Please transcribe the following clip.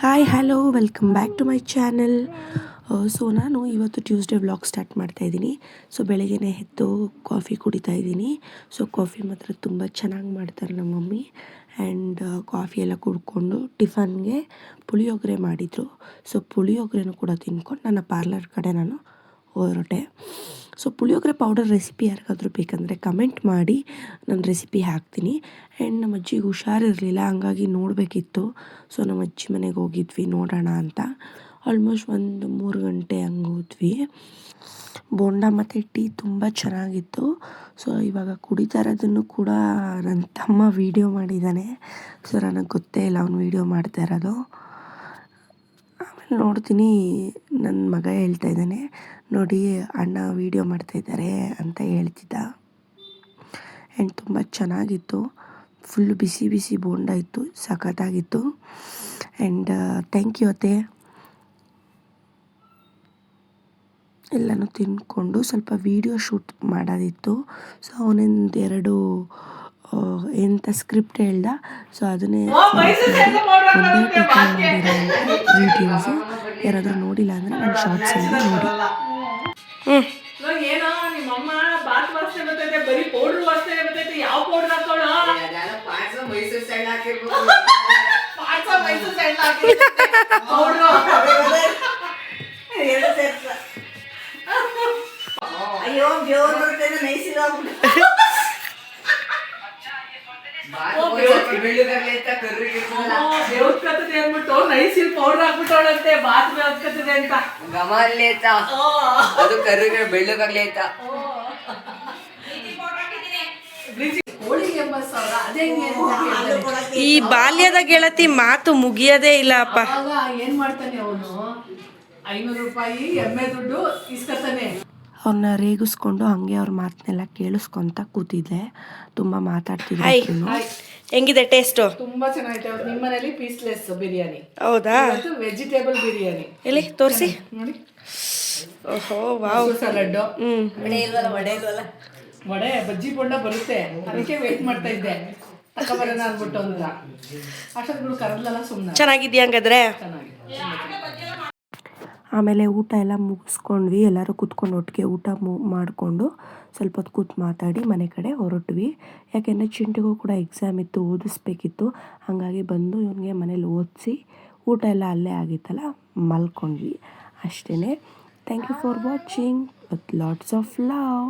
Hi hello welcome back to my channel so Uh, ನಾನು ಇವತ್ತು Tuesday vlog start ಮಾಡ್ತಾ ಇದ್ದೀನಿ. ಸೊ ಬೆಳಗ್ಗೆನೇ ಎದ್ದು ಕಾಫಿ ಕುಡಿತಾ ಇದ್ದೀನಿ. ಸೊ ಕಾಫಿ ಮಾತ್ರ ತುಂಬ ಚೆನ್ನಾಗಿ ಮಾಡ್ತಾರೆ ನಮ್ಮ ಮಮ್ಮಿ. ಆ್ಯಂಡ್ ಕಾಫಿ ಎಲ್ಲ ಕುಡ್ಕೊಂಡು ಟಿಫನ್ಗೆ ಪುಳಿಯೋಗರೆ ಮಾಡಿದರು. ಸೊ ಪುಳಿಯೋಗರೆನೂ ಕೂಡ ತಿನ್ಕೊಂಡು ನನ್ನ ಪಾರ್ಲರ್ ಕಡೆ ನಾನು ಹೊರಟೆ. ಸೊ ಪುಳಿಯೋಗರೆ ಪೌಡರ್ ರೆಸಿಪಿ ಯಾರಿಗಾದರೂ ಬೇಕಂದರೆ ಕಮೆಂಟ್ ಮಾಡಿ, ನಾನು ರೆಸಿಪಿ ಹಾಕ್ತೀನಿ. ಆ್ಯಂಡ್ ನಮ್ಮ ಅಜ್ಜಿಗೆ ಹುಷಾರಿರಲಿಲ್ಲ, ಹಂಗಾಗಿ ನೋಡಬೇಕಿತ್ತು. ಸೊ ನಮ್ಮ ಅಜ್ಜಿ ಮನೆಗೆ ಹೋಗಿದ್ವಿ, ನೋಡೋಣ ಅಂತ. ಆಲ್ಮೋಸ್ಟ್ ಒಂದು ಮೂರು ಗಂಟೆ ಹಂಗೆ ಹೋದ್ವಿ. ಬೋಂಡ ಮತ್ತು ಟೀ ತುಂಬ ಚೆನ್ನಾಗಿತ್ತು. ಸೊ ಇವಾಗ ಕುಡಿತಾ ಇರೋದನ್ನು ಕೂಡ ನನ್ನ ತಮ್ಮ ವೀಡಿಯೋ ಮಾಡಿದ್ದಾನೆ ಸೊ ನನಗೆ ಗೊತ್ತೇ ಇಲ್ಲ ಅವ್ನು ವೀಡಿಯೋ ಮಾಡ್ತಾ ಇರೋದು. ಆಮೇಲೆ ನೋಡ್ತೀನಿ ನನ್ನ ಮಗ ಹೇಳ್ತಾ ಇದ್ದಾನೆ. ನೋಡಿ ಅಣ್ಣ ವೀಡಿಯೋ ಮಾಡ್ತಾಯಿದ್ದಾರೆ ಅಂತ ಹೇಳ್ತಿದ್ದ. ಆ್ಯಂಡ್ ತುಂಬ ಚೆನ್ನಾಗಿತ್ತು. ಫುಲ್ ಬಿಸಿ ಬಿಸಿ ಬೋಂಡ ಇತ್ತು ಸಖತ್ತಾಗಿತ್ತು. ಆ್ಯಂಡ್ ಥ್ಯಾಂಕ್ ಯು ಅತ್ತೆ. ಎಲ್ಲನೂ ತಿಂದ್ಕೊಂಡು ಸ್ವಲ್ಪ ವೀಡಿಯೋ ಶೂಟ್ ಮಾಡೋದಿತ್ತು. ಸೊ ಅವನೊಂದು ಎರಡು ಎಂಥ ಸ್ಕ್ರಿಪ್ಟ್ ಹೇಳ್ದ. ಸೊ ಅದನ್ನೇ ಒಂದೇ ಟೈಪ್ ಮಾಡಿರೋ ವೀಡಿಯೋಸು ಯಾರಾದರೂ ನೋಡಿಲ್ಲ ಅಂದರೆ ನನ್ನ ಶಾರ್ಟ್ಸಲ್ಲಿ ನೋಡಿ. ಹ್ಞೂ ಇವಾಗ ಏನೋ ನಿಮ್ಮಮ್ಮ ಬಾತ್ ವಾಸನೆ ಬರ್ತೈತೆ ಬರೀ ಪೌಡ್ರ್ ವಾಸನೆ ಬರ್ತೈತೆ ಯಾವ ಪೌಡ್ರ್ ಹಾಕೋಣ? ಮೈಸೂರು ಸಣ್ಣ ಸಣ್ಣ ಅಯ್ಯೋ ದೇವ್ರ ಅಂದ್ಬಿಟ್ಟು ನೈಸಿಲ್ ಪೌಡ್ರ್ ಹಾಕ್ಬಿಟ್ಟವಳಂತೆ ಬಾತ್ ಕತ್ತದೆ ಅಂತ. ಘಮ ಅಲ್ಲಿ ಐತ ಅದು ಕರ್ರಿಗೆ ಬೆಳ್ಳಗಾಗ್ಲಿ ಆಯ್ತಾ ಈ ಬಾಲ್ಯದ ಗೆಳತಿ ಮಾತು ಮುಗಿಯದೇ ಇಲ್ಲ ಅಪ್ಪ. ಏನ್ ಮಾಡ್ತಾನೆ ಅವನು? ಐನೂರು ರೂಪಾಯಿ ಎಮ್ಮೆ ದುಡ್ಡು ಇಸ್ಕೊತಾನೆ. ಅವ್ರನ್ನ ರೇಗಿಸ್ಕೊಂಡು ಹಾಗೆ ಅವ್ರ ಮಾತನ್ನೆಲ್ಲ ಕೇಳಿಸ್ಕೊಂತ ಕೂತಿದ್ದೆ. ತುಂಬ ಮಾತಾಡ್ತಿದ್ದೆ. ಹೆಂಗಿದೆ ಟೇಸ್ಟು ತುಂಬಾ ಚೆನ್ನಾಗಿದೆ ಅವ್ರು. ನಿಮ್ಮ ಮನೇಲಿ ಪೀಸ್ಲೆಸ್ ಬಿರಿಯಾನಿ. ಹೌದಾ? ಇವತ್ತು ವೆಜಿಟೇಬಲ್ ಬಿರಿಯಾನಿ. ಎಲ್ಲಿ? ತೋರಿಸಿ. ನೋಡಿ. ಓಹೋ ವಾವ್. ಸಲಾಡ್ ಹ್ಮ್. ವಡೆ ಇಲ್ವಲ್ಲ ವಡೆ ಇಲ್ವಲ್ಲ ವಡೆ ಬಜ್ಜಿ ಬೊಂಡ ಬರುತ್ತೆ. ಅದಕ್ಕೆ ವೇಟ್ ಮಾಡ್ತಾ ಇದ್ದೆ. ತಗೊಬರೋಣ ಅಂದ್ಬಿಟ್ಟು ಅಂದ್ರ ಅಷ್ಟೊಂದು ಕರದ್ಲಲ್ಲ ಸುಮ್ಮನೆ ಚೆನ್ನಾಗಿದ್ಯಾ ಹಂಗಾದ್ರೆ? ಚೆನ್ನಾಗಿ ಆಮೇಲೆ ಊಟ ಎಲ್ಲ ಮುಗಿಸ್ಕೊಂಡ್ವಿ. ಎಲ್ಲರೂ ಕೂತ್ಕೊಂಡು ಒಟ್ಟಿಗೆ ಊಟ ಮು, ಮಾಡಿಕೊಂಡು ಸ್ವಲ್ಪ ಹೊತ್ತು ಕೂತು ಮಾತಾಡಿ ಮನೆ ಕಡೆ ಹೊರಟ್ವಿ. ಯಾಕೆಂದರೆ ಚಿಂಟಿಗೂ ಕೂಡ ಎಕ್ಸಾಮ್ ಇತ್ತು, ಓದಿಸ್ಬೇಕಿತ್ತು. ಹಾಗಾಗಿ ಬಂದು ಇವನಿಗೆ ಮನೇಲಿ ಓದಿಸಿ ಊಟ ಎಲ್ಲ ಅಲ್ಲೇ ಆಗಿತ್ತಲ್ಲ, ಮಲ್ಕೊಂಡ್ವಿ. ಅಷ್ಟೇ thank you for watching with lots of love